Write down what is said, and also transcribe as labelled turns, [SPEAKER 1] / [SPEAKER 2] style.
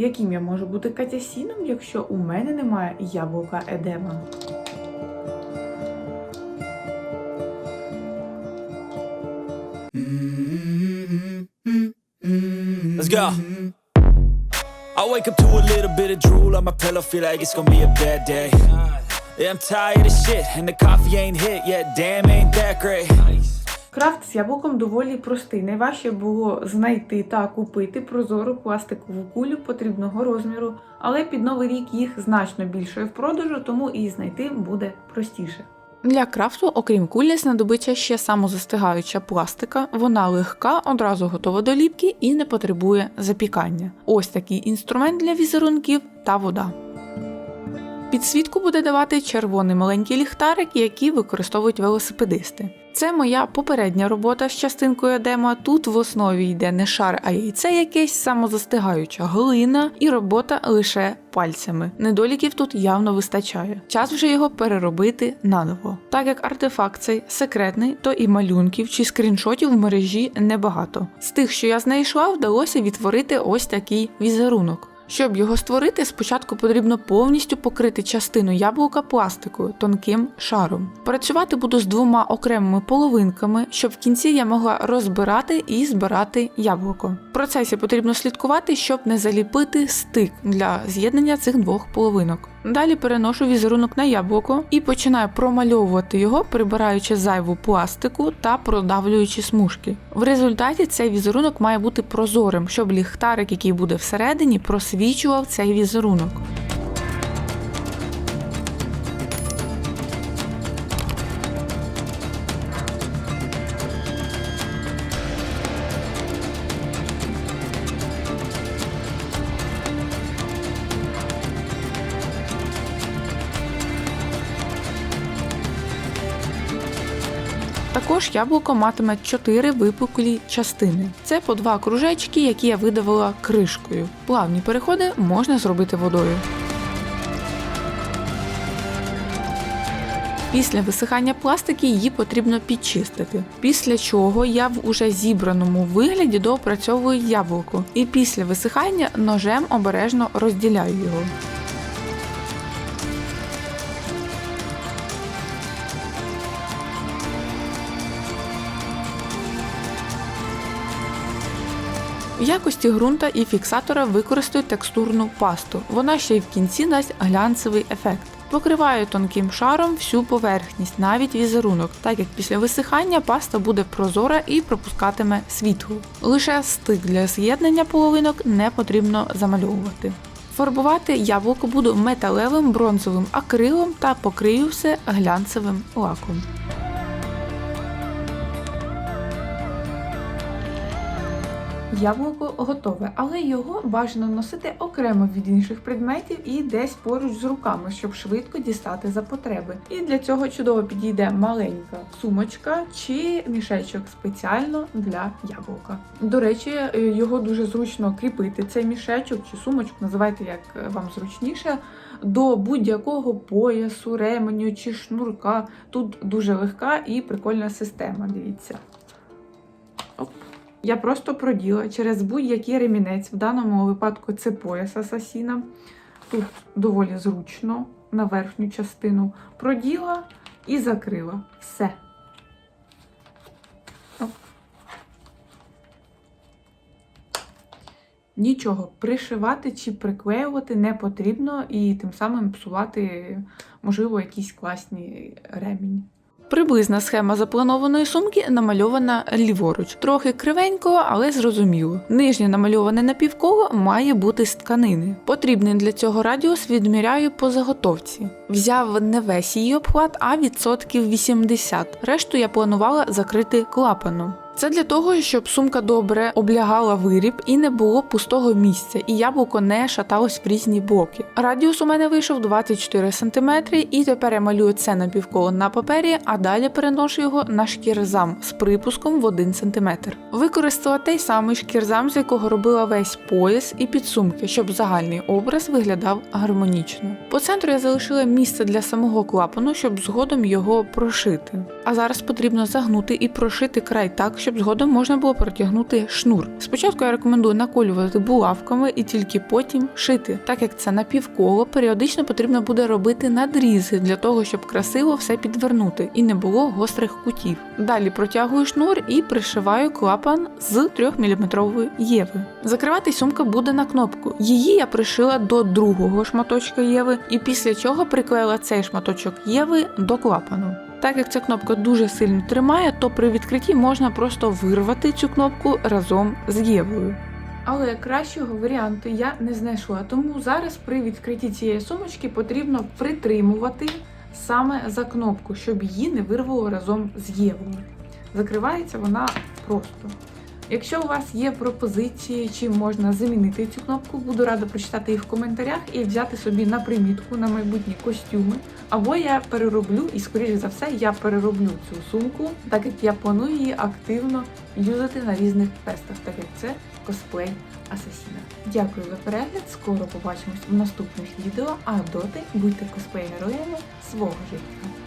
[SPEAKER 1] Яким я можу бути катясіном, якщо у мене немає яблука едема?
[SPEAKER 2] Let's go. I wake up to a little bit of drool on my pillow, feel like it's gonna be a bad day. Yeah, I'm tired of shit, and the coffee ain't hit yet. Damn, ain't that great.
[SPEAKER 1] Крафт з яблуком доволі простий. Найважче було знайти та купити прозору пластикову кулю потрібного розміру, але під новий рік їх значно більше в продажу, тому і знайти буде простіше. Для крафту, окрім кулі, знадобиться ще самозастигаюча пластика. Вона легка, одразу готова до ліпки і не потребує запікання. Ось такий інструмент для візерунків та вода. Підсвітку буде давати червоний маленький ліхтарик, який використовують велосипедисти. Це моя попередня робота з частинкою демо. Тут в основі йде не шар, а яйце якесь самозастигаюча глина і робота лише пальцями. Недоліків тут явно вистачає. Час вже його переробити наново. Так як артефакт цей секретний, то і малюнків чи скріншотів в мережі небагато. З тих, що я знайшла, вдалося відтворити ось такий візерунок. Щоб його створити, спочатку потрібно повністю покрити частину яблука пластикою тонким шаром. Працювати буду з двома окремими половинками, щоб в кінці я могла розбирати і збирати яблуко. В процесі потрібно слідкувати, щоб не заліпити стик для з'єднання цих двох половинок. Далі переношу візерунок на яблуко і починаю промальовувати його, прибираючи зайву пластику та продавлюючи смужки. В результаті цей візерунок має бути прозорим, щоб ліхтарик, який буде всередині, просвічував цей візерунок. Також яблуко матиме 4 випуклі частини. Це по два кружечки, які я видавила кришкою. Плавні переходи можна зробити водою. Після висихання пластики її потрібно підчистити. Після чого я в уже зібраному вигляді доопрацьовую яблуко. І після висихання ножем обережно розділяю його. В якості ґрунта і фіксатора використаю текстурну пасту. Вона ще й в кінці дасть глянцевий ефект. Покриваю тонким шаром всю поверхність, навіть візерунок, так як після висихання паста буде прозора і пропускатиме світло. Лише стик для з'єднання половинок не потрібно замальовувати. Фарбувати яблуко буду металевим бронзовим акрилом та покрию все глянцевим лаком. Яблуко готове, але його бажано носити окремо від інших предметів і десь поруч з руками, щоб швидко дістати за потреби. І для цього чудово підійде маленька сумочка чи мішечок спеціально для яблука. До речі, е, його дуже зручно кріпити цей мішечок чи сумочку, називайте як е, вам зручніше. До будь-якого поясу, ременю чи шнурка. Тут дуже легка і прикольна система. Дивіться. Оп. Я просто проділа через будь-який ремінець. В даному випадку це пояс асасіна. Тут доволі зручно на верхню частину проділа і закрила. Все. Нічого пришивати чи приклеювати не потрібно і тим самим псувати, можливо, якісь класні ремінь. Приблизна схема запланованої сумки намальована ліворуч. Трохи кривенько, але зрозуміло. Нижнє намальоване напівколо має бути з тканини. Потрібний для цього радіус відміряю по заготовці. Взяв не весь її обхват, а відсотків 80. Решту я планувала закрити клапаном. Це для того, щоб сумка добре облягала виріб і не було пустого місця, і яблуко не шаталось в різні боки. Радіус у мене вийшов 24 см, і тепер я малюю це напівколо на папері, а далі переношу його на шкірзам з припуском в 1 см. Використала той самий шкірзам, з якого робила весь пояс і підсумки, щоб загальний образ виглядав гармонічно. По центру я залишила місце для самого клапану, щоб згодом його прошити. А зараз потрібно загнути і прошити край так, щоб згодом можна було протягнути шнур. Спочатку я рекомендую наколювати булавками і тільки потім шити. Так як це напівколо, періодично потрібно буде робити надрізи для того, щоб красиво все підвернути і не було гострих кутів. Далі протягую шнур і пришиваю клапан з 3 мм єви. Закривати сумка буде на кнопку. Її я пришила до другого шматочка єви, і після чого приклеїла цей шматочок єви до клапану. Так як ця кнопка дуже сильно тримає, то при відкритті можна просто вирвати цю кнопку разом з євою. Але кращого варіанту я не знайшла, тому зараз при відкритті цієї сумочки потрібно притримувати саме за кнопку, щоб її не вирвало разом з євою. Закривається вона просто. Якщо у вас є пропозиції, чим можна замінити цю кнопку, буду рада прочитати їх в коментарях і взяти собі на примітку на майбутні костюми. Або я перероблю, і скоріше за все, я перероблю цю сумку, так як я планую її активно юзати на різних фестах, так як це косплей Асасіна. Дякую за перегляд. Скоро побачимось в наступних відео. А доти будьте косплей героями свого життя.